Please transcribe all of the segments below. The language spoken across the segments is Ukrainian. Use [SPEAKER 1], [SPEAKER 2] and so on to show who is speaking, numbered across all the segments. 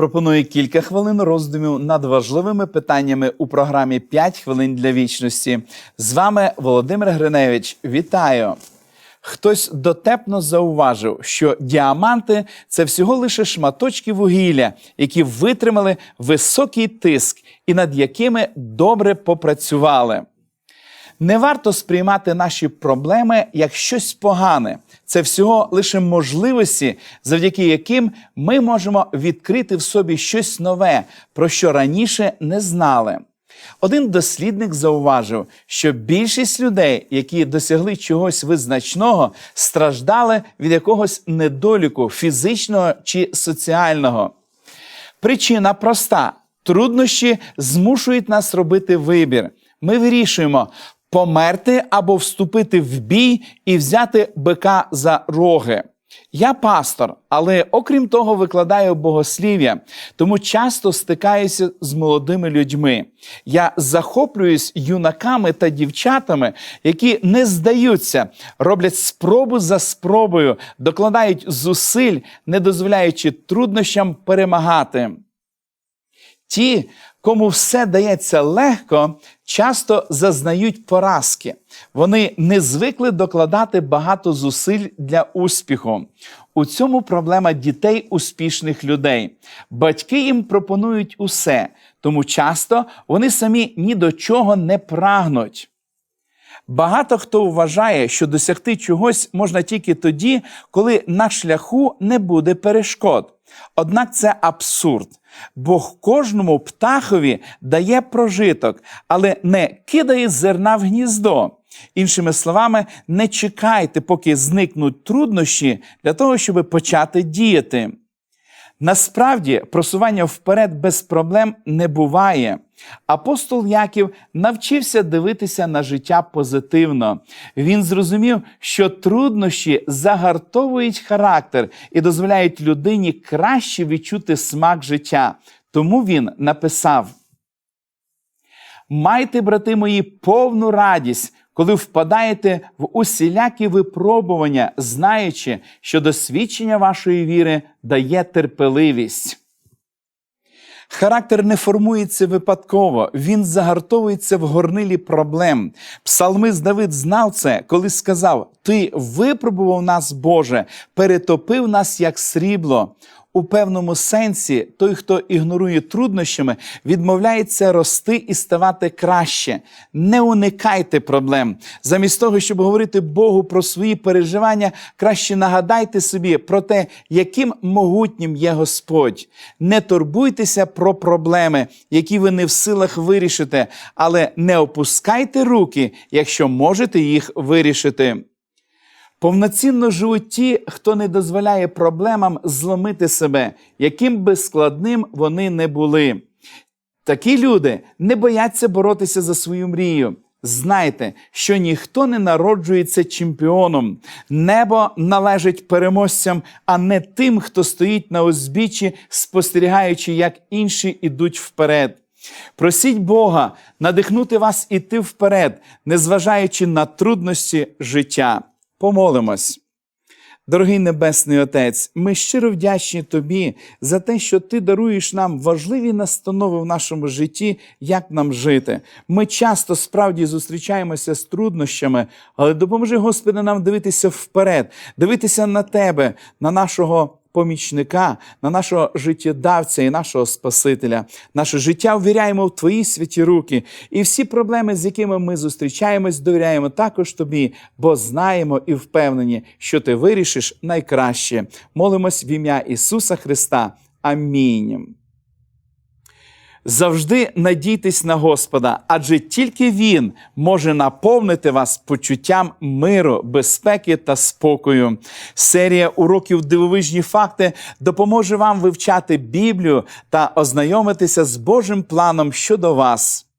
[SPEAKER 1] Пропоную кілька хвилин роздумів над важливими питаннями у програмі «5 хвилин для вічності. З вами Володимир Гриневич. Вітаю! Хтось дотепно зауважив, що діаманти це всього лише шматочки вугілля, які витримали високий тиск і над якими добре попрацювали. Не варто сприймати наші проблеми як щось погане. Це всього лише можливості, завдяки яким ми можемо відкрити в собі щось нове, про що раніше не знали. Один дослідник зауважив, що більшість людей, які досягли чогось визначного, страждали від якогось недоліку фізичного чи соціального. Причина проста: труднощі змушують нас робити вибір. Ми вирішуємо померти або вступити в бій і взяти бика за роги. Я пастор, але окрім того, викладаю богослів'я, тому часто стикаюся з молодими людьми. Я захоплююсь юнаками та дівчатами, які не здаються, роблять спробу за спробою, докладають зусиль, не дозволяючи труднощам перемагати. Ті, кому все дається легко, часто зазнають поразки. Вони не звикли докладати багато зусиль для успіху. У цьому проблема дітей успішних людей. Батьки їм пропонують усе, тому часто вони самі ні до чого не прагнуть. Багато хто вважає, що досягти чогось можна тільки тоді, коли на шляху не буде перешкод. Однак це абсурд. Бог кожному птахові дає прожиток, але не кидає зерна в гніздо. Іншими словами, не чекайте, поки зникнуть труднощі для того, щоб почати діяти. Насправді, просування вперед без проблем не буває. Апостол Яків навчився дивитися на життя позитивно. Він зрозумів, що труднощі загартовують характер і дозволяють людині краще відчути смак життя. Тому він написав: Майте, брати мої, повну радість, коли впадаєте в усілякі випробування, знаючи, що досвідчення вашої віри дає терпеливість. Характер не формується випадково, він загартовується в горнилі проблем. Псалмист Давид знав це, коли сказав: Ти випробував нас, Боже, перетопив нас як срібло. У певному сенсі той, хто ігнорує труднощами, відмовляється рости і ставати краще. Не уникайте проблем. Замість того, щоб говорити Богу про свої переживання, краще нагадайте собі про те, яким могутнім є Господь. Не турбуйтеся про проблеми, які ви не в силах вирішити, але не опускайте руки, якщо можете їх вирішити. Повноцінно живуть ті, хто не дозволяє проблемам зломити себе, яким би складним вони не були. Такі люди не бояться боротися за свою мрію. Знайте, що ніхто не народжується чемпіоном. Небо належить переможцям, а не тим, хто стоїть на узбіччі, спостерігаючи, як інші ідуть вперед. Просіть Бога надихнути вас іти вперед, незважаючи на трудності життя. Помолимось. Дорогий Небесний Отець, ми щиро вдячні Тобі за те, що Ти даруєш нам важливі настанови в нашому житті, як нам жити. Ми часто справді зустрічаємося з труднощами, але допоможи, Господи, нам дивитися вперед, дивитися на Тебе, на нашого помічника, на нашого життєдавця і нашого Спасителя. Наше життя ввіряємо в Твої святі руки, і всі проблеми, з якими ми зустрічаємось, довіряємо також Тобі, бо знаємо і впевнені, що Ти вирішиш найкраще. Молимось в ім'я Ісуса Христа. Амінь. Завжди надійтесь на Господа, адже тільки Він може наповнити вас почуттям миру, безпеки та спокою. Серія уроків Дивовижні факти допоможе вам вивчати Біблію та ознайомитися з Божим планом щодо вас.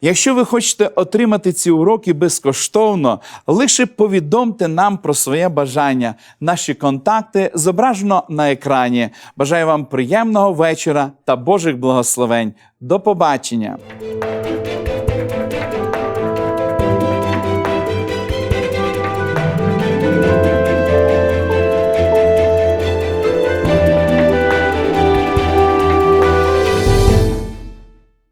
[SPEAKER 1] Якщо ви хочете отримати ці уроки безкоштовно, лише повідомте нам про своє бажання. Наші контакти зображено на екрані. Бажаю вам приємного вечора та Божих благословень. До побачення!